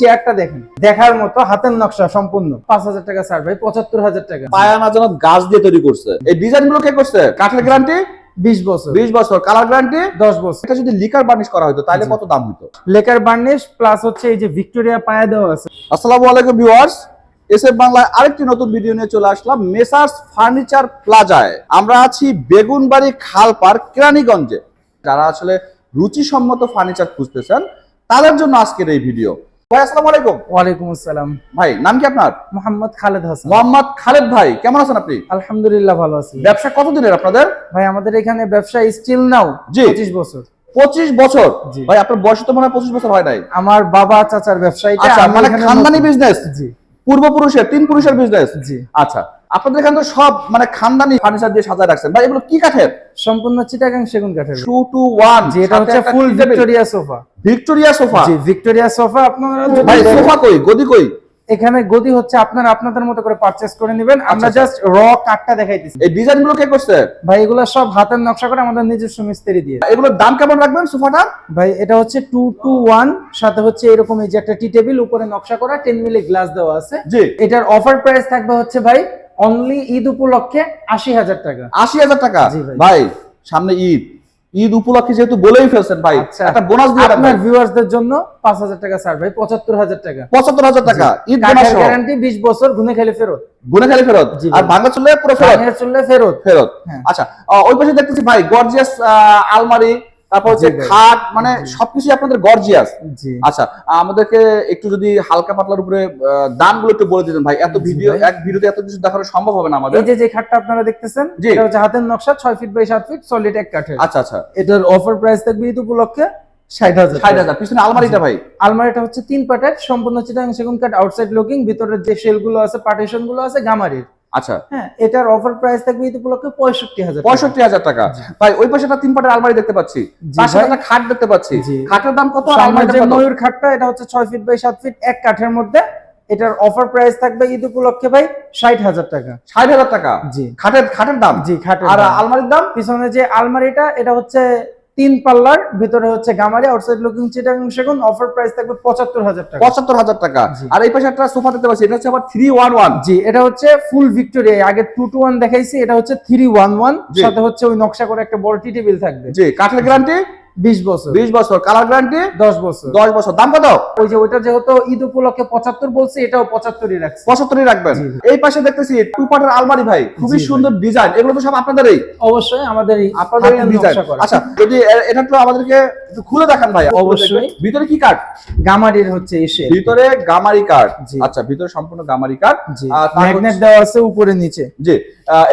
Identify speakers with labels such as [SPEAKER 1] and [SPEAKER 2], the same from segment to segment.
[SPEAKER 1] চেয়ারটা দেখেন। দেখার মতো হাতের নকশা সম্পূর্ণ। পাঁচ হাজার টাকা স্যার ভাই পঁচাত্তর হাজার টাকা।
[SPEAKER 2] পায়ানা যেন গাছ দিয়ে তৈরি করছে। এই ডিজাইনগুলো কে করছে? কাঠের গ্যারান্টি
[SPEAKER 1] বিশ বছর।
[SPEAKER 2] বিশ বছর। কালার গ্যারান্টি
[SPEAKER 1] দশ বছর।
[SPEAKER 2] এটা যদি লিকার বার্নিশ করা হতো তাহলে কত দাম হতো
[SPEAKER 1] লেকার বার্নিশ প্লাস হচ্ছে এই যে ভিক্টোরিয়া পায়া দেওয়া আছে।
[SPEAKER 2] আসসালামু আলাইকুম ভিউয়ার্স এসএফ বাংলায় আরেকটি নতুন ভিডিও নিয়ে চলে আসলাম। মেসার্স ফার্নিচার প্লাজায় আমরা আছি বেগুনবাড়ি খালপার কেরানীগঞ্জে। যারা আসলে রুচিসম্মত ফার্নিচার খুঁজতেছেন তাদের জন্য আজকের এই ভিডিও ভাই আসসালামু আলাইকুম।
[SPEAKER 1] ওয়ালাইকুম আসসালাম।
[SPEAKER 2] ভাই নাম কি আপনার?
[SPEAKER 1] মোহাম্মদ খালেদ হাসান।
[SPEAKER 2] মোহাম্মদ খালেদ ভাই কেমন আছেন আপনি?
[SPEAKER 1] আলহামদুলিল্লাহ ভালো আছি।
[SPEAKER 2] ব্যবসা কতদিনের আপনাদের?
[SPEAKER 1] ভাই আমাদের এখানে ব্যবসা স্টিল নাও। পঁচিশ বছর।
[SPEAKER 2] পঁচিশ বছর? ভাই আপনার বয়স তো মনে হয় পঁচিশ বছর হয় নাই।
[SPEAKER 1] আমার বাবা চাচার ব্যবসা
[SPEAKER 2] আচ্ছা মানে খানদানি বিজনেস
[SPEAKER 1] জি।
[SPEAKER 2] পূর্বপুরুষের তিন পুরুষের বিজনেস
[SPEAKER 1] জি।
[SPEAKER 2] আচ্ছা। আপনাদের এখানে তো সব মানে খানদানি ফার্নিচার দিয়ে সাজায় রাখছেন। ভাই এগুলো কি কাঠের?
[SPEAKER 1] সম্পূর্ণ চিটাগাং সেগুন কাঠের।
[SPEAKER 2] টু টু ওয়ান
[SPEAKER 1] এটা হচ্ছে full Victoria sofa
[SPEAKER 2] Victoria sofa
[SPEAKER 1] জি ভিক্টোরিয়া সোফা আপনারা
[SPEAKER 2] ভাই সোফা কই? গদি কই?
[SPEAKER 1] এখানে গদি হচ্ছে আপনারা আপনাদের মতো করে পারচেজ করে নেবেন। আমরা
[SPEAKER 2] আচ্ছা।
[SPEAKER 1] জাস্ট র কাঠটা দেখাইতেছি।
[SPEAKER 2] এই ডিজাইনগুলো কে করছে?
[SPEAKER 1] ভাই এগুলো সব হাতের নকশা করে আমাদের নিজস্ব মিস্ত্রি দিয়ে।
[SPEAKER 2] এগুলোর দাম কেমন রাখবেন সোফাটা?
[SPEAKER 1] ভাই এটা হচ্ছে টু টু ওয়ান সাথে হচ্ছে এরকম এই যে একটা টি টেবিল উপরে নকশা করা টেন মিলি গ্লাস দেওয়া আছে।
[SPEAKER 2] জি।
[SPEAKER 1] এটার অফার প্রাইস থাকবে হচ্ছে ভাই অনলি ঈদ উপলক্ষে আশি হাজার টাকা।
[SPEAKER 2] আশি হাজার টাকা?
[SPEAKER 1] ভাই।
[SPEAKER 2] সামনে ঈদ। ঈদ উপলক্ষে যেহেতু বলেই ফেলছেন ভাই
[SPEAKER 1] আচ্ছা।
[SPEAKER 2] একটা বোনাস দিয়ে
[SPEAKER 1] আপনার ভিউয়ার্সদের জন্য পাঁচ হাজার টাকা স্যার ভাই পঁচাত্তর হাজার টাকা।
[SPEAKER 2] পঁচাত্তর হাজার টাকা। ঈদ বোনাস
[SPEAKER 1] গ্যারান্টি বিশ বছর গুনে খেলে ফেরত।
[SPEAKER 2] গুনে খেলে ফেরত? আর ভাঙা চললে পুরো ফেরত?
[SPEAKER 1] কাঠের চললে ফেরত।
[SPEAKER 2] ফেরত।
[SPEAKER 1] হ্যাঁ।
[SPEAKER 2] আচ্ছা ওই পাশে দেখতেছি ভাই গর্জিয়াস আলমারি তারপর হচ্ছে খাট মানে সবকিছু আপনাদের গর্জিয়াস আচ্ছা আমাদেরকে একটু যদি হালকা পাতলার উপরে দামগুলো একটু বলে দিতেন ভাই। এত ভিডিও। এক ভিডিওতে এত কিছু দেখানো সম্ভব হবে না আমাদের?
[SPEAKER 1] এই যে যে খাটটা আপনারা দেখতেছেন। এটা হচ্ছে হাতের নকশা ছয় ফিট বাই সাত ফিট সলিড এক কাঠের।
[SPEAKER 2] আচ্ছা আচ্ছা।
[SPEAKER 1] এটার অফার প্রাইস থাকবে ঈদ উপলক্ষে ষাট হাজার
[SPEAKER 2] ষাট হাজার। পিছনে আলমারিটা ভাই।
[SPEAKER 1] আলমারিটা হচ্ছে তিন পাটের সম্পূর্ণ চিটাং সেগুন কাঠ আউটসাইড লুকিং ভিতরের যে শেলগুলো আছে পার্টিশনগুলো আছে গামারির।
[SPEAKER 2] আচ্ছা।
[SPEAKER 1] হ্যাঁ এটার অফার প্রাইস থাকবে ঈদ উপলক্ষে পঁয়ষট্টি হাজার
[SPEAKER 2] পঁয়ষট্টি হাজার টাকা। ভাই ওই পাশে একটা তিন পাটের আলমারি দেখতে পাচ্ছি। একটা খাট দেখতে পাচ্ছি। খাটের দাম কত? কত?
[SPEAKER 1] ময়ূর খাটটা এটা হচ্ছে ছয় ফিট বাই সাত ফিট এক কাঠের মধ্যে। এটার অফার প্রাইস থাকবে ঈদ উপলক্ষে ভাই ষাট হাজার টাকা।
[SPEAKER 2] ষাট হাজার টাকা?
[SPEAKER 1] জি।
[SPEAKER 2] খাটের খাটের দাম?
[SPEAKER 1] জি খাটের
[SPEAKER 2] আর আলমারির দাম?
[SPEAKER 1] পিছনে যে আলমারিটা এটা হচ্ছে তিন পাল্লার ভিতরে হচ্ছে গামারি আউটসাইড লুকিং চিটাং সেগুন অফার প্রাইস থাকবে পঁচাত্তর হাজার টাকা।
[SPEAKER 2] পঁচাত্তর হাজার টাকা। আর এই পাশে একটা সোফা দেখতে পাচ্ছি এটা হচ্ছে আবার থ্রি ওয়ান ওয়ান
[SPEAKER 1] জি এটা হচ্ছে ফুল ভিক্টোরিয়া আগে টু টু ওয়ান দেখাইছি এটা হচ্ছে থ্রি ওয়ান ওয়ান। সাথে হচ্ছে ওই নকশা করে একটা বড় টি টেবিল থাকবে।
[SPEAKER 2] জি কাঠের গ্যারান্টি
[SPEAKER 1] বিশ বছর।
[SPEAKER 2] বিশ বছর। কালার গ্যারান্টি
[SPEAKER 1] দশ বছর।
[SPEAKER 2] দশ বছর। দাম কত?
[SPEAKER 1] ওই যে ওইটা যেহেতু ঈদ উপলক্ষে পঁচাত্তর বলছি এটাও পঁচাত্তরই রাখছি।
[SPEAKER 2] পঁচাত্তরই রাখবেন। এই পাশে দেখতেছি টু পার্টের আলমারি ভাই। খুবই সুন্দর ডিজাইন এগুলো তো সব আপনাদেরই?
[SPEAKER 1] অবশ্যই আমাদের
[SPEAKER 2] আপনাদের ডিজাইন আচ্ছা যদি এটা তো আমাদেরকে একটু খুলে দেখান ভাই।
[SPEAKER 1] অবশ্যই।
[SPEAKER 2] ভিতরে কি কাঠ
[SPEAKER 1] গামারির হচ্ছে এসে
[SPEAKER 2] ভিতরে গামারি কাঠ আচ্ছা ভিতরে সম্পূর্ণ গামারি কাঠ আর
[SPEAKER 1] ম্যাগনেট দেওয়া আছে উপরে নিচে।
[SPEAKER 2] জি।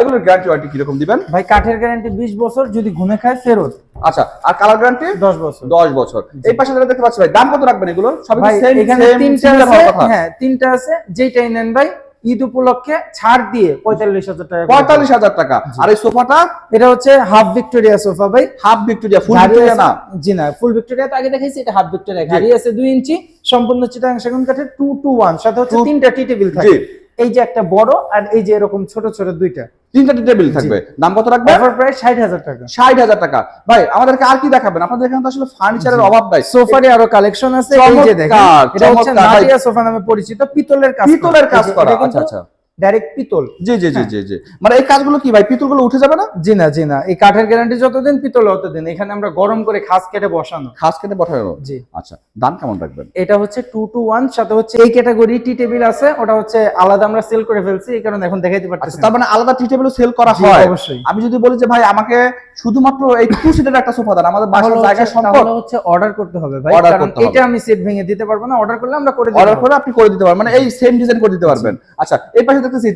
[SPEAKER 2] এগুলোর গ্যারান্টি ওয়ারেন্টি কীরকম দিবেন?
[SPEAKER 1] ভাই কাঠের গ্যারান্টি বিশ বছর যদি ঘুনে খায় ফেরত।
[SPEAKER 2] আচ্ছা আর কালার গ্যারান্টি
[SPEAKER 1] দশ বছর।
[SPEAKER 2] দশ বছর। এই পাশে যেটা দেখতে পাচ্ছি ভাই দাম কত রাখবেন এগুলো? সবই সেম
[SPEAKER 1] এখানে তিনটা আছে হ্যাঁ তিনটা আছে যেটাই নেন ভাই ঈদ উপলক্ষে ছাড় দিয়ে পঁয়তাল্লিশ হাজার টাকা
[SPEAKER 2] পঁয়তাল্লিশ হাজার টাকা। আর এই সোফাটা?
[SPEAKER 1] এটা হচ্ছে হাফ ভিক্টোরিয়া সোফা ভাই।
[SPEAKER 2] হাফ ভিক্টোরিয়া ফুল ভিক্টোরিয়া না?
[SPEAKER 1] জি না ফুল ভিক্টোরিয়া তো আগে দেখাইছি এটা হাফ ভিক্টোরিয়া। গাড়ি আছে দুই ইঞ্চি সম্পূর্ণ চিটাং সেগুন কাঠের টু টু ওয়ান সাথে হচ্ছে তিনটা টি টেবিল থাকে। এই যে একটা বড় আর এই যে এরকম ছোট ছোট দুইটা।
[SPEAKER 2] তিনটা টেবিল থাকবে। দাম কত রাখবে?
[SPEAKER 1] অফার প্রাইস ষাট হাজার টাকা।
[SPEAKER 2] ষাট হাজার টাকা। ভাই আমাদেরকে আর কি দেখাবেন? আপনাদের এখানে তো আসলে ফার্নিচারের অভাব নাই।
[SPEAKER 1] সোফারই আরও কালেকশন আছে এই যে দেখেন। এটা হচ্ছে নাটিয়া সোফা নামে পরিচিত পিতলের কাজ
[SPEAKER 2] পিতলের কাজ করা। আচ্ছা আচ্ছা।
[SPEAKER 1] ডাইরেক্ট পিতল
[SPEAKER 2] জি জি জি
[SPEAKER 1] হ্যাঁ।
[SPEAKER 2] জি জি। মানে এই কাজগুলো কি ভাই পিতলগুলো উঠে যাবে না?
[SPEAKER 1] জি না জি না। এই কাঠের গ্যারান্টি যতদিন পিতল ততদিন এখানে আমরা গরম করে খাস কেটে বসানো।
[SPEAKER 2] খাস কেটে পাঠানো
[SPEAKER 1] জি।
[SPEAKER 2] আচ্ছা দাম কেমন রাখবেন?
[SPEAKER 1] এটা হচ্ছে টু টু ওয়ান সাথে হচ্ছে এই ক্যাটাগরি টি টেবিল আছে। ওটা হচ্ছে আলাদা আমরা সেল করে ফেলছি এই কারণে এখন দেখাইতে
[SPEAKER 2] আচ্ছা তার মানে আলাদা টি টেবিলও সেল করা হয়?
[SPEAKER 1] অবশ্যই।
[SPEAKER 2] আমি যদি বলি যে ভাই আমাকে শুধুমাত্র এই টু সিটের একটা সোফা দেন আমাদের বাসার জায়গা সম্পদ?
[SPEAKER 1] হচ্ছে অর্ডার করতে হবে ভাই কারণ এটা আমি সেট ভেঙে দিতে পারব না। অর্ডার করলে আমরা করে দিতে
[SPEAKER 2] অর্ডার করে আপনি করে দিতে পারবেন। মানে এই সেম ডিজাইন করে দিতে পারবেন। আচ্ছা এই পাশে দেখতেছি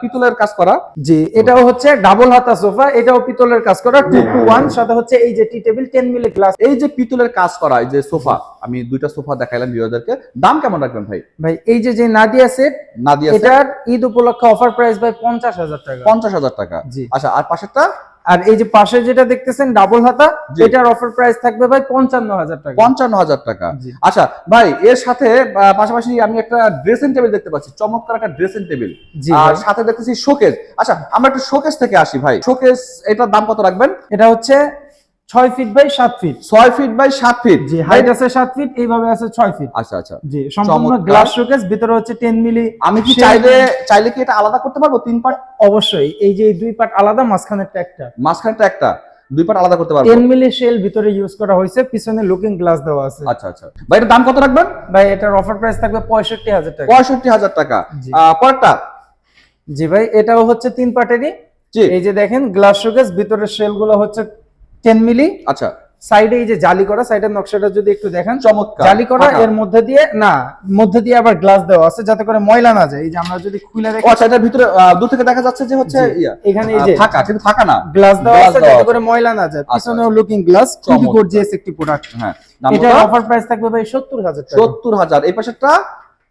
[SPEAKER 2] পিতলের কাজ করা।
[SPEAKER 1] জি। এটাও হচ্ছে ডাবল হাতা সোফা এটাও পিতলের কাজ করা টু টু ওয়ান সাথে হচ্ছে এই যে tea table ten milli glass
[SPEAKER 2] এই যে পিতলের কাজ করা এই যে সোফা আমি দুইটা সোফা দেখাইলাম ভিউয়ারদেরকে। দাম কেমন রাখবেন ভাই?
[SPEAKER 1] ভাই এই যে যে নাদিয়া সেট
[SPEAKER 2] নাদিয়া সেট
[SPEAKER 1] এটার ঈদ উপলক্ষে অফার প্রাইস ভাই পঞ্চাশ হাজার টাকা।
[SPEAKER 2] পঞ্চাশ হাজার টাকা।
[SPEAKER 1] জি।
[SPEAKER 2] আচ্ছা আর পাশেরটা?
[SPEAKER 1] আর এই যে পাশে যেটা দেখতেছেন ডাবল হাতা। এটার অফার প্রাইস থাকবে ভাই পঞ্চান্ন হাজার টাকা।
[SPEAKER 2] পঞ্চান্ন হাজার টাকা। আচ্ছা ভাই এর সাথে পাশাপাশি আমি একটা ড্রেসিং টেবিল দেখতে পাচ্ছি চমৎকার একটা ড্রেসিং টেবিল আর সাথে দেখতেছি শোকেস আচ্ছা আমরা একটু শোকেস থেকে আসি ভাই। শোকেস এটার দাম কত রাখবেন?
[SPEAKER 1] এটা হচ্ছে ছয় ফিট বাই সাত ফিট
[SPEAKER 2] ছয় ফিট বাই সাত ফিট
[SPEAKER 1] জি হাইট আছে সাত ফিট এইভাবে আছে ছয় ফিট
[SPEAKER 2] আচ্ছা আচ্ছা।
[SPEAKER 1] জি সম্পূর্ণ গ্লাস শোকেস ভিতরে হচ্ছে টেন মিলি
[SPEAKER 2] আমি কি চাইলে চাইলে কি এটা আলাদা করতে পারব তিন পার্ট
[SPEAKER 1] অবশ্যই এই যে দুই পার্ট আলাদা মাঝখানে একটা।
[SPEAKER 2] মাঝখানটা একটা দুই পার্ট আলাদা করতে পারব।
[SPEAKER 1] টেন মিলি শেল ভিতরে ইউজ করা হয়েছে পিছনে লুকিং গ্লাস দেওয়া আছে।
[SPEAKER 2] আচ্ছা আচ্ছা। ভাই এটার দাম কত রাখবেন?
[SPEAKER 1] ভাই এটার অফার প্রাইস থাকবে পঁয়ষট্টি হাজার টাকা।
[SPEAKER 2] পঁয়ষট্টি হাজার টাকা।
[SPEAKER 1] জি।
[SPEAKER 2] আহ, পরেরটা
[SPEAKER 1] জি ভাই এটাও হচ্ছে তিন পার্টেরই এই যে দেখেন গ্লাস শোকেস ভিতরের শেলগুলো হচ্ছে টেন মিলি
[SPEAKER 2] আচ্ছা।
[SPEAKER 1] সাইডে এই যে জালি করা সাইডের নকশাটা যদি একটু দেখেন
[SPEAKER 2] চমৎকার।
[SPEAKER 1] জালি করা এর মধ্যে দিয়ে না মধ্যে দিয়ে আবার গ্লাস দেওয়া আছে যাতে করে ময়লা না যায়। এই যে আমরা যদি খুলে দেখি
[SPEAKER 2] আচ্ছা এটার ভিতরে দূর থেকে দেখা যাচ্ছে যে হচ্ছে
[SPEAKER 1] এখানে এই যে
[SPEAKER 2] ফাঁকা কিন্তু ফাঁকা না।
[SPEAKER 1] গ্লাস দেওয়া আছে যাতে করে ময়লা না যায়।
[SPEAKER 2] আচ্ছা,
[SPEAKER 1] পিছনেও লুকিং গ্লাস খুবই গর্জিয়াস একটি প্রোডাক্ট
[SPEAKER 2] হ্যাঁ
[SPEAKER 1] এটার অফার প্রাইস থাকবে ভাই সত্তর হাজার টাকা।
[SPEAKER 2] সত্তর হাজার। এই পাশেরটা?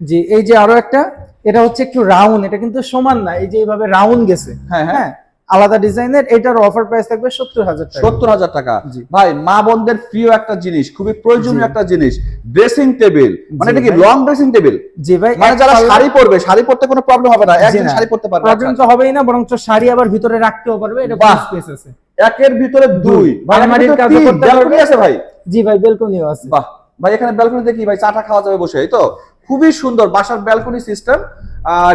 [SPEAKER 1] জি এই যে আরও একটা এটা হচ্ছে একটু রাউন্ড এটা কিন্তু সমান না এই যে এইভাবে রাউন্ড গেছে।
[SPEAKER 2] হ্যাঁ হ্যাঁ।
[SPEAKER 1] হ্যাঁ আলাদা ডিজাইনের এটার অফার প্রাইস থাকবে সত্তর হাজার টাকা।
[SPEAKER 2] সত্তর হাজার টাকা। ভাই মা বোনদের প্রিয় একটা জিনিস খুবই প্রয়োজনীয় একটা জিনিস ড্রেসিং টেবিল মানে এটা কি লং ড্রেসিং টেবিল
[SPEAKER 1] জি ভাই
[SPEAKER 2] মানে যারা শাড়ি পরবে শাড়ি পরতে কোনো প্রবলেম হবে না। একদিন শাড়ি পরতে পারবে।
[SPEAKER 1] প্রবলেম
[SPEAKER 2] আচ্ছা,
[SPEAKER 1] তো হবেই না বরঞ্চ শাড়ি আবার ভিতরে রাখতেও পারবে এটা
[SPEAKER 2] বাহ।
[SPEAKER 1] স্পেস আছে।
[SPEAKER 2] একের ভিতরে দুই। ভাই
[SPEAKER 1] আলমারির কাজও করতে পারবে।
[SPEAKER 2] আছে ভাই?
[SPEAKER 1] জি ভাই বেলকনিও আছে।
[SPEAKER 2] বাহ। ভাই এখানে ব্যালকনি দেখি ভাই চাটা খাওয়া যাবে বসে এই তো? খুবই সুন্দর বাসার ব্যালকনি সিস্টেম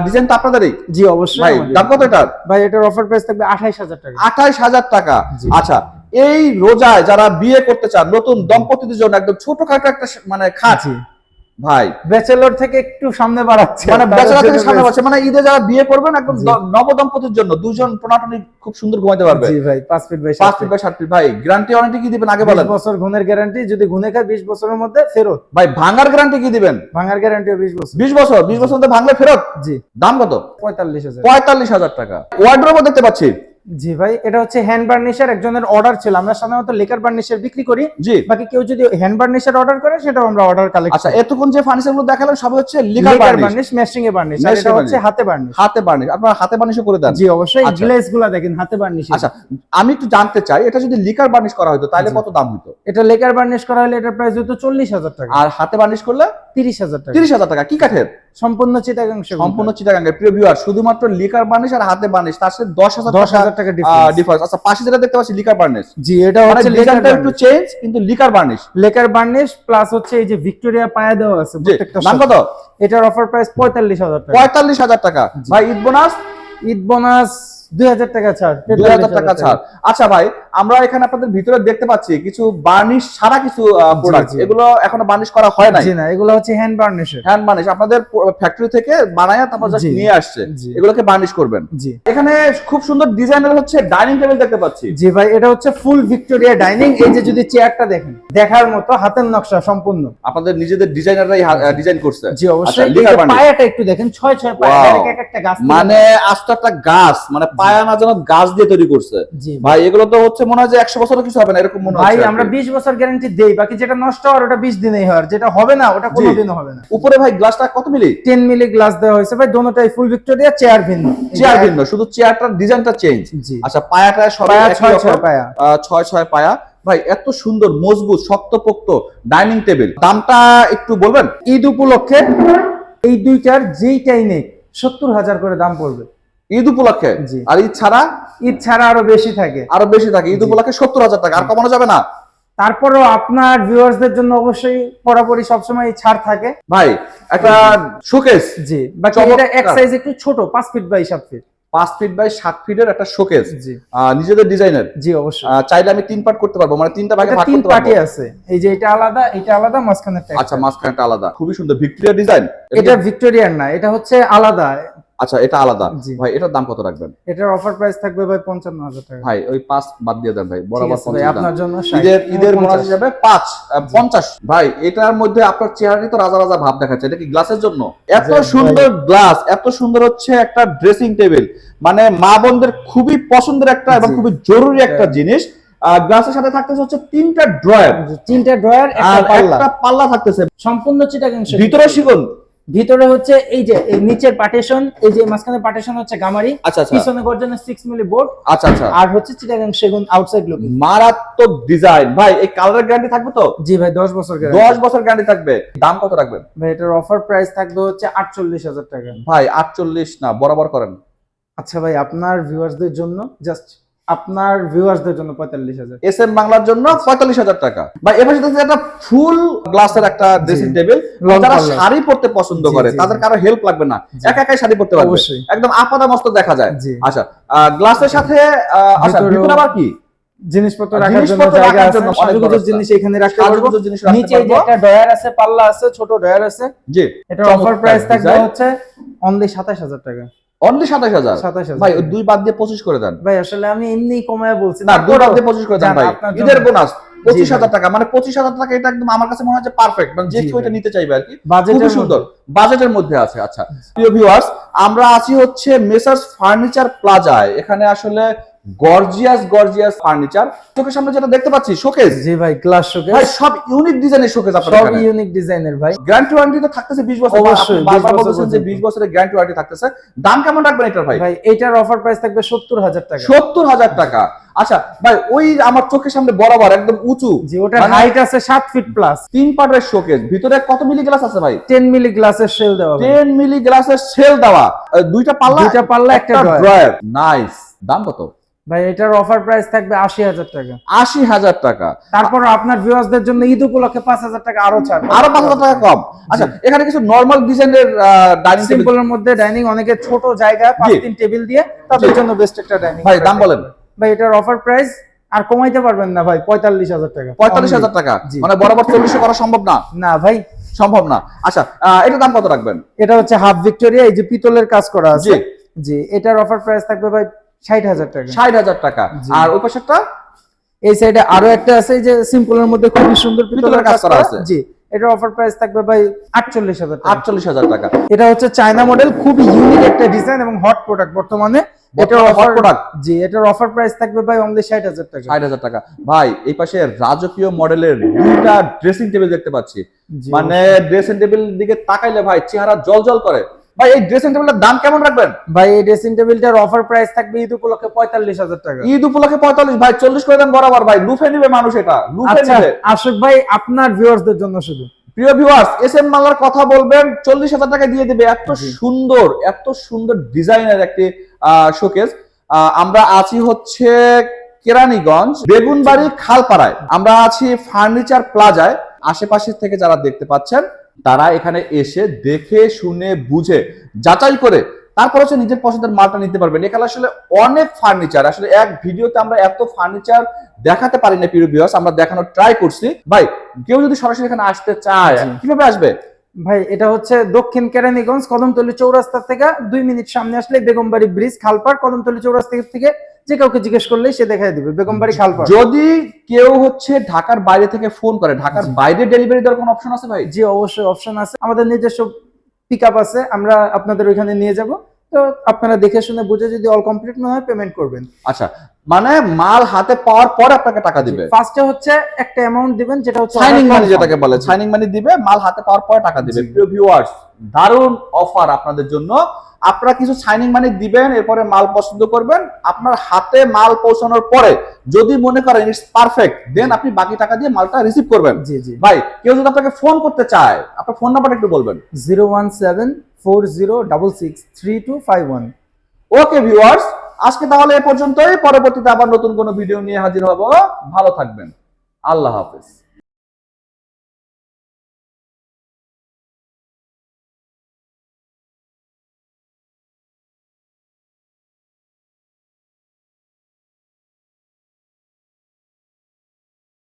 [SPEAKER 2] ডিজাইন তো আপনাদেরই?
[SPEAKER 1] জি অবশ্যই
[SPEAKER 2] ভাই দাম কত এটার?
[SPEAKER 1] ভাই এটার অফার প্রাইস থাকবে আঠাইশ হাজার টাকা।
[SPEAKER 2] আঠাইশ হাজার টাকা। আচ্ছা এই রোজায় যারা বিয়ে করতে চান নতুন দম্পতিদের জন্য একদম ছোটখাটো একটা মানে খাট ভাই।
[SPEAKER 1] ব্যাচেলর থেকে একটু সামনে বাড়াচ্ছে।
[SPEAKER 2] মানে বেচারা থেকে সামনে
[SPEAKER 1] best।
[SPEAKER 2] মানে ঈদে যারা বিয়ে করবেন একদম নবদম্পতির জন্য দুজন টোনাটনি খুব সুন্দর ঘুমাইতে পারবে।
[SPEAKER 1] জি ভাই পাঁচ ফিট বাই
[SPEAKER 2] পাঁচ ফিট বাই সাত ফিট। ভাই গ্যারান্টি ওয়ারেন্টি কি দিবেন? আগে বলেন।
[SPEAKER 1] বছর গুণের গ্যারান্টি যদি গুনে খায় বিশ বছরের মধ্যে ফেরত।
[SPEAKER 2] ভাই ভাঙার গ্যারান্টি কি দিবেন?
[SPEAKER 1] ভাঙার গ্যারান্টিও বিশ বছর।
[SPEAKER 2] বিশ বছর বিশ বছর মধ্যে ভাঙলে ফেরত?
[SPEAKER 1] জি।
[SPEAKER 2] দাম কত?
[SPEAKER 1] পঁয়তাল্লিশ হাজার।
[SPEAKER 2] পঁয়তাল্লিশ হাজার টাকা। ওয়ার্ড্রোবও দেখতে পাচ্ছি।
[SPEAKER 1] জি ভাই এটা হচ্ছে হ্যান্ড বার্নিশের একজনের অর্ডার ছিল। আমরা সাধারণত লেকার বার্নিশের বিক্রি করি।
[SPEAKER 2] জি।
[SPEAKER 1] বাকি কেউ যদি হ্যান্ড বার্নিশের অর্ডার করে সেটাও আমরা অর্ডার কালেক্ট
[SPEAKER 2] আচ্ছা এতক্ষণ যে ফার্নিচারগুলো দেখালেন সব হচ্ছে লিকার বার্নিশ
[SPEAKER 1] মেশিং এ বার্নিশ আর এটা হচ্ছে হাতে বার্নিশ
[SPEAKER 2] হাতে বার্নিশ আপনারা হাতে বার্নিশও করে দেন।
[SPEAKER 1] জি অবশ্যই।
[SPEAKER 2] আচ্ছা।
[SPEAKER 1] গ্লেজ দেখেন হাতে বার্নিশ
[SPEAKER 2] আচ্ছা আমি একটু জানতে চাই এটা যদি লিকার বার্নিশ করা হতো তাহলে কত দাম হতো
[SPEAKER 1] এটা লেকার বার্নিশ করা হলে এটার প্রাইস হতো চল্লিশ হাজার টাকা।
[SPEAKER 2] আর হাতে বার্নিশ করলে?
[SPEAKER 1] তিরিশ হাজার টাকা।
[SPEAKER 2] তিরিশ হাজার টাকা। কি কাঠের?
[SPEAKER 1] সম্পূর্ণ চিটাগাং
[SPEAKER 2] সম্পূর্ণ চিটাগাঙ্গের প্রিয় ভিউয়ার শুধুমাত্র লিকার বার্নিশ আর হাতে বার্নিশ তার সাথে দশ হাজার
[SPEAKER 1] দশ হাজার টাকা
[SPEAKER 2] ডিফারেন্স আচ্ছা পাশে যেটা দেখতে পাচ্ছি লিকার বার্নিশ
[SPEAKER 1] জি এটা
[SPEAKER 2] মানে
[SPEAKER 1] হচ্ছে
[SPEAKER 2] লিকারটা একটু চেঞ্জ কিন্তু lacquer varnish
[SPEAKER 1] lacquer varnish plus হচ্ছে এই যে ভিক্টোরিয়া পায়া দেওয়া আছে প্রত্যেকটা
[SPEAKER 2] দাম কত?
[SPEAKER 1] এটার অফার প্রাইস পঁয়তাল্লিশ হাজার টাকা।
[SPEAKER 2] পঁয়তাল্লিশ হাজার টাকা। ভাই ঈদ বোনাস
[SPEAKER 1] ঈদ বোনাস দুই হাজার টাকা ছাড়
[SPEAKER 2] দুই হাজার টাকা ছাড়। আচ্ছা ভাই আমরা এখানে আপনাদের ভিতরে দেখতে পাচ্ছি কিছু বার্নিশ ছাড়া কিছু প্রোডাক্ট এগুলো এখনও বার্নিশ করা হয় নাই?
[SPEAKER 1] জি না এগুলো হচ্ছে হ্যান্ড বার্নিশের
[SPEAKER 2] হ্যান্ড বার্নিশ আপনাদের ফ্যাক্টরি থেকে বানায়া তারপর জাস্ট নিয়ে আসছে। এগুলোকে বার্নিশ করবেন।
[SPEAKER 1] জি।
[SPEAKER 2] এখানে খুব সুন্দর ডিজাইনের হচ্ছে ডাইনিং টেবিল দেখতে পাচ্ছি।
[SPEAKER 1] জি ভাই এটা হচ্ছে ফুল ভিক্টোরিয়া ডাইনিং এই যে যদি চেয়ারটা দেখেন দেখার মতো হাতের নকশা সম্পূর্ণ।
[SPEAKER 2] আপনাদের নিজেদের ডিজাইনাররাই ডিজাইন করছে।
[SPEAKER 1] জি অবশ্যই।
[SPEAKER 2] আচ্ছা, বার্নিশ।
[SPEAKER 1] পায়াটা একটু দেখেন ছয় ছয় পায়া এক একটা গাছ
[SPEAKER 2] মানে আস্ত একটা গাছ মানে পায়া না যেন গাছ দিয়ে তৈরি করছে। ভাই এগুলো তো হচ্ছে মনে হয় যে একশো বছরের কিছু হবে না এরকম মনে আর
[SPEAKER 1] আমরা বিশ বছর গ্যারান্টি দেই বাকি যেটা নষ্ট হওয়ার ওটা বিশ দিনেই হয় যেটা হবে না ওটা কোনোদিনও হবে না।
[SPEAKER 2] উপরে ভাই গ্লাসটা কত মিলি?
[SPEAKER 1] টেন মিলি গ্লাস দেওয়া হয়েছে ভাই দোনোটাই ফুল ভিক্টোরিয়া চেয়ার ভিন্ন।
[SPEAKER 2] চেয়ার ভিন্ন শুধু চেয়ারটার ডিজাইনটা চেঞ্জ আচ্ছা পায়াটা সবাই
[SPEAKER 1] ছয় ছয় পায়া।
[SPEAKER 2] ছয় ছয় পায়া। ভাই এত সুন্দর মজবুত শক্তপোক্ত ডাইনিং টেবিল দামটা একটু বলবেন?
[SPEAKER 1] ঈদ উপলক্ষে এই দুইটার যেইটাই নেই সত্তর হাজার করে দাম পড়বে।
[SPEAKER 2] ঈদ উপলক্ষে? আর ঈদ ছাড়া?
[SPEAKER 1] ঈদ ছাড়া আরও বেশি থাকে।
[SPEAKER 2] আরও বেশি থাকে। ঈদ উপলক্ষে সত্তর হাজার টাকা। আর কমানো যাবে না?
[SPEAKER 1] তারপরেও আপনার ভিউয়ার্সদের জন্য অবশ্যই পরাপরি সবসময় ছাড় থাকে।
[SPEAKER 2] ভাই একটা শোকেস
[SPEAKER 1] জি বাকি এটা এক সাইজ একটু ছোট পাঁচ ফিট বাই সাত ফিট
[SPEAKER 2] পাঁচ ফিট বাই সাত ফিটের একটা শোকেস
[SPEAKER 1] জি।
[SPEAKER 2] নিজেদের ডিজাইনের
[SPEAKER 1] জি অবশ্যই।
[SPEAKER 2] চাইলে আমি তিন পার্ট করতে পারব। মানে তিনটা ভাগে ভাগ
[SPEAKER 1] তিন
[SPEAKER 2] করতে পারব।
[SPEAKER 1] পার্টি আছে। এই যে এটা আলাদা এটা আলাদা মাঝখানে
[SPEAKER 2] আচ্ছা মাঝখানটা আলাদা। খুবই সুন্দর ভিক্টোরিয়া ডিজাইন
[SPEAKER 1] এটা ভিক্টোরিয়ার না এটা হচ্ছে আলাদা।
[SPEAKER 2] আচ্ছা এটা আলাদা। ভাই এটার দাম কত রাখবেন?
[SPEAKER 1] এটার অফার প্রাইস থাকবে ভাই পঞ্চান্ন হাজার টাকা।
[SPEAKER 2] ভাই ওই পাঁচ বাদ দিয়ে দেন ভাই বরাবর
[SPEAKER 1] আপনার জন্য
[SPEAKER 2] ঈদের ঈদের। বোনাস হিসাবে পাঁচ পঞ্চাশ। ভাই এটার মধ্যে আপনার চেহারাটি তো রাজা রাজা ভাব দেখাচ্ছে এটা কি গ্লাসের জন্য? এত সুন্দর গ্লাস এত সুন্দর হচ্ছে একটা ড্রেসিং টেবিল মানে মা বোনদের খুবই পছন্দের একটা এবং খুবই জরুরি একটা। জিনিস। গ্লাসের সাথে থাকতেছে হচ্ছে তিনটা ড্রয়ার।
[SPEAKER 1] তিনটা ড্রয়ার একটা পাল্লা।
[SPEAKER 2] একটা পাল্লা থাকতেছে।
[SPEAKER 1] সম্পূর্ণ চিটাগাং।
[SPEAKER 2] ভিতরে শিগুন
[SPEAKER 1] ভিতরে হচ্ছে এই যে এই নিচের পার্টিশন এই যে মাঝখানে পার্টিশন হচ্ছে গামারি
[SPEAKER 2] আচ্ছা আচ্ছা।
[SPEAKER 1] পিছনে গর্জনের সিক্স মিলি বোর্ড
[SPEAKER 2] আচ্ছা আচ্ছা।
[SPEAKER 1] আর হচ্ছে চিটাগাং সেগুন আউটসাইড লুকিং
[SPEAKER 2] মারাত্মক ডিজাইন ভাই এই কালার গ্যারান্টি থাকবে তো?
[SPEAKER 1] জি ভাই দশ বছর
[SPEAKER 2] দশ
[SPEAKER 1] গ্যারান্টি
[SPEAKER 2] বছর গ্যারান্টি থাকবে। দাম কত রাখবেন?
[SPEAKER 1] ভাই এটার অফার প্রাইস থাকবে হচ্ছে আটচল্লিশ হাজার টাকা।
[SPEAKER 2] ভাই আটচল্লিশ না বরাবর করেন।
[SPEAKER 1] আচ্ছা ভাই আপনার ভিউয়ার্সদের জন্য জাস্ট আপনার ভিউয়ার্সদের জন্য পঁয়তাল্লিশ হাজার।
[SPEAKER 2] এস এম বাংলার জন্য পঁয়তাল্লিশ হাজার টাকা। বা এবার হচ্ছে একটা ফুল গ্লাসের একটা ড্রেসিং টেবিল যারা শাড়ি পড়তে পছন্দ করে তাদের। কারও হেল্প লাগবে না। একা একাই শাড়ি পড়তে পারবে। একদম আপাদা মস্ত দেখা যায়। আচ্ছা গ্লাসের সাথে আচ্ছা ভিতরে আবার কি?
[SPEAKER 1] জিনিসপত্র রাখার জন্য জায়গা আছে। সাজুগুজুর জিনিস এখানে রাখতে পারব। নিচে যে একটা ডয়ার আছে পাল্লা আছে ছোট ডয়ার আছে।
[SPEAKER 2] জি। চমৎকার
[SPEAKER 1] অফার প্রাইস থাকবে হচ্ছে অনলি সাতাশ হাজার টাকা।
[SPEAKER 2] অনলি সাতাশ হাজার। ভাই দুই বাদ দিয়ে পঁচিশ করে দেন।
[SPEAKER 1] ভাই আসলে আমি এমনি কমায় বলছি
[SPEAKER 2] না দুই বাদ দিয়ে পঁচিশ করে দেন ভাই। ঈদের বোনাস পঁচিশ হাজার টাকা। মানে পঁচিশ হাজার টাকা এটা একদম আমার কাছে মনে হচ্ছে পারফেক্ট মানে যে কেউ এটা নিতে চাইবে আর কি
[SPEAKER 1] বাজেট
[SPEAKER 2] খুবই সুন্দর। বাজেটের মধ্যে আছে আচ্ছা। প্রিয় ভিউয়ার্স আমরা আছি হচ্ছে মেসার্স ফার্নিচার প্লাজায় এখানে আসলে গর্জিয়াস গর্জিয়াস ফার্নিচার। চোখের সামনে যেটা দেখতে পাচ্ছি শোকেস
[SPEAKER 1] জি ভাই গ্লাস শোকেস
[SPEAKER 2] ভাই সব ইউনিক ডিজাইনের শোকেস আপনার
[SPEAKER 1] সব ইউনিক ডিজাইনের ভাই।
[SPEAKER 2] গ্যারান্টি ওয়ারেন্টি তো থাকতেছে 20 বছর
[SPEAKER 1] অবশ্যই,
[SPEAKER 2] বারবার
[SPEAKER 1] 20 বছর
[SPEAKER 2] বলতেছেন যে 20 বছরের গ্যারান্টি ওয়ারেন্টি থাকতেছে। দাম কেমন রাখবেন এটার ভাই?
[SPEAKER 1] ভাই এটার অফার প্রাইস থাকবে সত্তর হাজার টাকা।
[SPEAKER 2] সত্তর হাজার টাকা। আচ্ছা ভাই ওই আমার চোখের সামনে বরাবর একদম উঁচু।
[SPEAKER 1] জি ওটার
[SPEAKER 2] মানে-
[SPEAKER 1] হাইট আছে সাত ফিট প্লাস
[SPEAKER 2] তিন পাটের শোকেস ভিতরে কত মিলি গ্লাস আছে ভাই?
[SPEAKER 1] টেন মিলি গ্লাসের সেল দেওয়া ভাই।
[SPEAKER 2] টেন মিলি গ্লাসের সেল দেওয়া। দুইটা পাল্লা
[SPEAKER 1] দুইটা পাল্লা একটা ড্রয়ার
[SPEAKER 2] নাইস দাম কত?
[SPEAKER 1] ভাই এটার অফার প্রাইস থাকবে আশি হাজার টাকা।
[SPEAKER 2] আশি হাজার টাকা।
[SPEAKER 1] তারপর আপনার ভিউয়ার্সদের জন্য ঈদ উপলক্ষে পাঁচ হাজার টাকা আরও ছাড়।
[SPEAKER 2] আরও পাঁচ হাজার টাকা কম। আচ্ছা এখানে কিছু নর্মাল ডিজাইনের ডাইনিং টেবিল
[SPEAKER 1] সিম্পলের মধ্যে ডাইনিং অনেকে ছোট জায়গা পাঁচ তিন টেবিল দিয়ে তাদের জন্য বেস্ট একটা ডাইনিং
[SPEAKER 2] ভাই দাম বলেন।
[SPEAKER 1] ভাই এটার অফার প্রাইস আর কমাইতে পারবেন না ভাই পঁয়তাল্লিশ হাজার টাকা।
[SPEAKER 2] পঁয়তাল্লিশ হাজার টাকা? মানে বরাবর চল্লিশে করা সম্ভব না?
[SPEAKER 1] না ভাই।
[SPEAKER 2] সম্ভব না। আচ্ছা এটার দাম কত রাখবেন?
[SPEAKER 1] এটা হচ্ছে হাফ ভিক্টোরিয়া এই যে পিতলের কাজ করা আছে।
[SPEAKER 2] জি।
[SPEAKER 1] এটার অফার প্রাইস থাকবে ভাই ষাট হাজার টাকা।
[SPEAKER 2] ষাট হাজার টাকা।
[SPEAKER 1] জি।
[SPEAKER 2] আর ওই পাশেরটা
[SPEAKER 1] এই সাইডে আরও একটা আছে যে সিম্পলের মধ্যে খুবই সুন্দর পিতলের কাজ করা আছে
[SPEAKER 2] আছে।
[SPEAKER 1] জি এটার অফার প্রাইস থাকবে ভাই আটচল্লিশ হাজার
[SPEAKER 2] আটচল্লিশ হাজার টাকা।
[SPEAKER 1] এটা হচ্ছে চায়না মডেল খুবই ইউনিক একটা ডিজাইন এবং হট প্রোডাক্ট বর্তমানে। এটার অফার
[SPEAKER 2] product?
[SPEAKER 1] জি এটার অফার প্রাইস থাকবে ভাই অনলি ষাট হাজার টাকা।
[SPEAKER 2] ষাট হাজার টাকা। ভাই এই পাশে রাজকীয় মডেলের দুইটা ড্রেসিং টেবিল দেখতে পাচ্ছি। মানে ড্রেসিং টেবিল দিকে তাকাইলে ভাই চেহারা জল জল করে। ভাই এই ড্রেসিং টেবিলের দাম কেমন রাখবেন?
[SPEAKER 1] ভাই এই ড্রেসিং টেবিলটার অফার প্রাইস থাকবে ঈদ উপলক্ষে পঁয়তাল্লিশ হাজার টাকা।
[SPEAKER 2] ঈদ উপলক্ষে পঁয়তাল্লিশ ভাই চল্লিশ করে দেন বরাবর ভাই লুফে নিবে মানুষ এটা লুফে
[SPEAKER 1] আচ্ছা
[SPEAKER 2] নিবে।
[SPEAKER 1] আশোক ভাই আপনার ভিউয়ার্সদের জন্য শুধু।
[SPEAKER 2] প্রিয় ভিউয়ার্স এস এম মাল্লার কথা বলবেন চল্লিশ হাজার টাকা দিয়ে দেবে এত সুন্দর এত সুন্দর ডিজাইনের একটি শোকেস আমরা আছি হচ্ছে কেরানীগঞ্জ বেগুনবাড়ি খালপাড়ায়। আমরা আছি ফার্নিচার প্লাজায় আশেপাশে থেকে যারা দেখতে পাচ্ছেন তারা এখানে এসে দেখে শুনে বুঝে যাচাই করে তারপর হচ্ছে নিজের পছন্দের মালটা নিতে পারবেন। এখানে আসলে অনেক ফার্নিচার আসলে এক ভিডিওতে আমরা এত ফার্নিচার দেখাতে পারি না প্রিয় ভিউয়ার্স আমরা দেখানোর ট্রাই করছি। ভাই কেউ যদি সরাসরি এখানে আসতে চায় কীভাবে আসবে?
[SPEAKER 1] ভাই এটা হচ্ছে দক্ষিণ কেরানীগঞ্জ কদমতলী চৌরাস্তা থেকে দুই মিনিট সামনে আসলে বেগমবাড়ি ব্রিজ খালপাড় কদমতলী চৌরাস্তা থেকে যে কাউকে জিজ্ঞেস করলেই সে দেখাই দিবে। বেগমবাড়ি খালপাড়।
[SPEAKER 2] যদি কেউ হচ্ছে ঢাকার বাইরে থেকে ফোন করে ঢাকার বাইরে ডেলিভারি দেওয়ার কোনো অপশন আছে ভাই?
[SPEAKER 1] যে অবশ্যই অপশন আছে। আমাদের নিজস্ব পিক আছে আমরা আপনাদের ওইখানে নিয়ে যাব। তো আপনারা দেখে শুনে বুঝে যদি অল কমপ্লিট না হয় পেমেন্ট করবেন।
[SPEAKER 2] আচ্ছা মানে মাল হাতে পাওয়ার পরে আপনাকে টাকা দিবে?
[SPEAKER 1] ফার্স্টে হচ্ছে একটা অ্যামাউন্ট দিবেন যেটা হচ্ছে
[SPEAKER 2] সাইনিং মানি যেটাকে বলে সাইনিং মানি দিবে মাল হাতে পাওয়ার পরে টাকা দিবে। প্রিয় ভিউয়ার্স দারুণ অফার আপনাদের জন্য। আপনারা কিছু সাইনিং মানি দিবেন এরপরে মাল পছন্দ করবেন। আপনার হাতে মাল পৌঁছানোর পরে যদি মনে করেন ইটস পারফেক্ট দেন আপনি বাকি টাকা দিয়ে মালটা রিসিভ করবেন।
[SPEAKER 1] জি জি।
[SPEAKER 2] ভাই কেউ যদি আপনাকে ফোন করতে চায় আপনার ফোন নাম্বারটা একটু বলবেন।
[SPEAKER 1] Zero one seven four zero double six three two five one
[SPEAKER 2] okay viewers আজকে তাহলে এ পর্যন্তই। পরবর্তীতে আবার নতুন কোনো ভিডিও নিয়ে হাজির হব। ভালো থাকবেন। আল্লাহ হাফেজ।